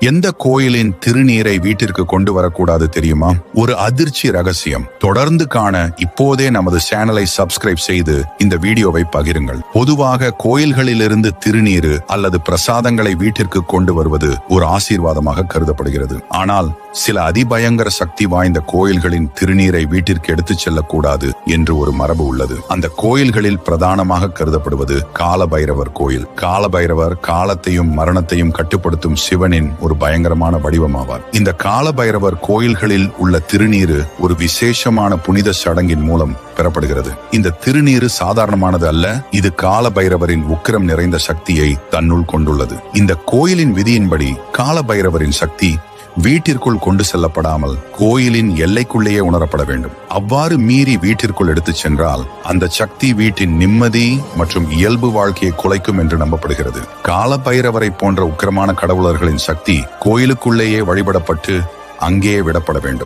எந்த கோயிலின் திருநீரை வீட்டிற்கு கொண்டு வரக்கூடாது தெரியுமா? ஒரு அதிர்ச்சி ரகசியம். தொடர்ந்து காண இப்போதே நமது சேனலை சப்ஸ்கிரைப் செய்து இந்த வீடியோவை பகிருங்கள். பொதுவாக கோயில்களிலிருந்து திருநீர் அல்லது பிரசாதங்களை வீட்டிற்கு கொண்டு வருவது ஒரு ஆசீர்வாதமாக கருதப்படுகிறது. ஆனால் சில அதிபயங்கர சக்தி வாய்ந்த கோயில்களின் திருநீரை வீட்டிற்கு எடுத்துச் செல்லக்கூடாது. என்று ஒரு மரபு உள்ளது. அந்த கோயில்களில் பிரதானமாக கருதப்படுவது காலபைரவர் கோயில். காலபைரவர் காலத்தையும் மரணத்தையும் கட்டுப்படுத்தும் சிவனின் ஒரு பயங்கரமான வடிவமாவார். இந்த காலபைரவர் கோயில்களில் உள்ள திருநீரு ஒரு விசேஷமான புனித சடங்கின் மூலம் பெறப்படுகிறது. இந்த திருநீரு சாதாரணமானது அல்ல இது காலபைரவரின் உக்கிரம் நிறைந்த சக்தியை தன்னுள் கொண்டுள்ளது. இந்த கோயிலின் விதியின்படி காலபைரவரின் சக்தி வீட்டிற்குள் கொண்டு செல்லப்படாமல் கோயிலின் எல்லைக்குள்ளேயே உணரப்பட வேண்டும். அவ்வாறு மீறி வீட்டிற்குள் எடுத்துச் சென்றால் அந்த சக்தி வீட்டின் நிம்மதி மற்றும் இயல்பு வாழ்க்கையை குலைக்கும் என்று நம்பப்படுகிறது. காலபைரவரை போன்ற உக்கிரமான கடவுளர்களின் சக்தி கோயிலுக்குள்ளேயே வழிபடப்பட்டு அங்கேயே விடப்பட வேண்டும்.